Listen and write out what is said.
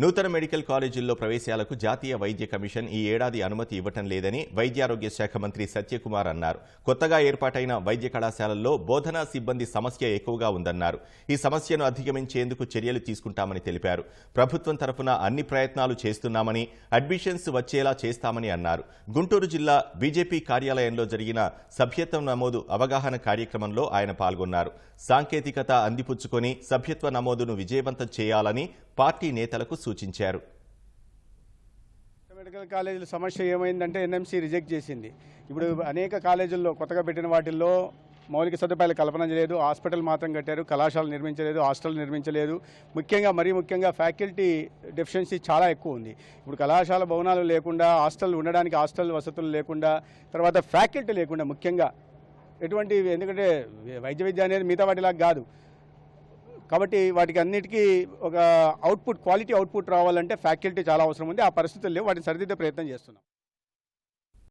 నూతన మెడికల్ కాలేజీల్లో ప్రవేశాలకు జాతీయ వైద్య కమిషన్ ఈ ఏడాది అనుమతి ఇవ్వటం లేదని వైద్యారోగ్య శాఖ మంత్రి సత్యకుమార్ అన్నారు. కొత్తగా ఏర్పాటైన వైద్య కళాశాలల్లో బోధనా సిబ్బంది సమస్య ఎక్కువగా ఉందన్నారు. ఈ సమస్యను అధిగమించేందుకు చర్యలు తీసుకుంటామని తెలిపారు. ప్రభుత్వం తరఫున అన్ని ప్రయత్నాలు చేస్తున్నామని అడ్మిషన్స్ వచ్చేలా చేస్తామని అన్నారు. గుంటూరు జిల్లా బీజేపీ కార్యాలయంలో జరిగిన సభ్యత్వం నమోదు అవగాహన కార్యక్రమంలో ఆయన పాల్గొన్నారు. సాంకేతికత అందిపుచ్చుకొని సభ్యత్వ నమోదును విజయవంతం చేయాలని పార్టీ నేతలకు సూచించారు. మెడికల్ కాలేజీల సమస్య ఏమైందంటే ఎన్ఎంసీ రిజెక్ట్ చేసింది. ఇప్పుడు అనేక కాలేజీల్లో కొత్తగా పెట్టిన వాటిల్లో మౌలిక సదుపాయాలు కల్పన చేయలేదు హాస్పిటల్ మాత్రం కట్టారు కళాశాల నిర్మించలేదు హాస్టల్ నిర్మించలేదు. ముఖ్యంగా మరీ ముఖ్యంగా ఫ్యాకల్టీ డెఫిషియన్సీ చాలా ఎక్కువ ఉంది. ఇప్పుడు కళాశాల భవనాలు లేకుండా హాస్టల్ ఉండడానికి హాస్టల్ వసతులు లేకుండా తర్వాత ఫ్యాకల్టీ లేకుండా ముఖ్యంగా ఎటువంటి ఎందుకంటే వైద్య విద్య అనేది మిగతా వాటిలాగా కాదు. కాబట్టి వాటికి అన్నిటికీ ఒక అవుట్పుట్ క్వాలిటీ అవుట్పుట్ రావాలంటే ఫ్యాకల్టీ చాలా అవసరం ఉంది. ఆ పరిస్థితులు లేవు. వాటిని సరిదిద్దే ప్రయత్నం చేస్తున్నాం.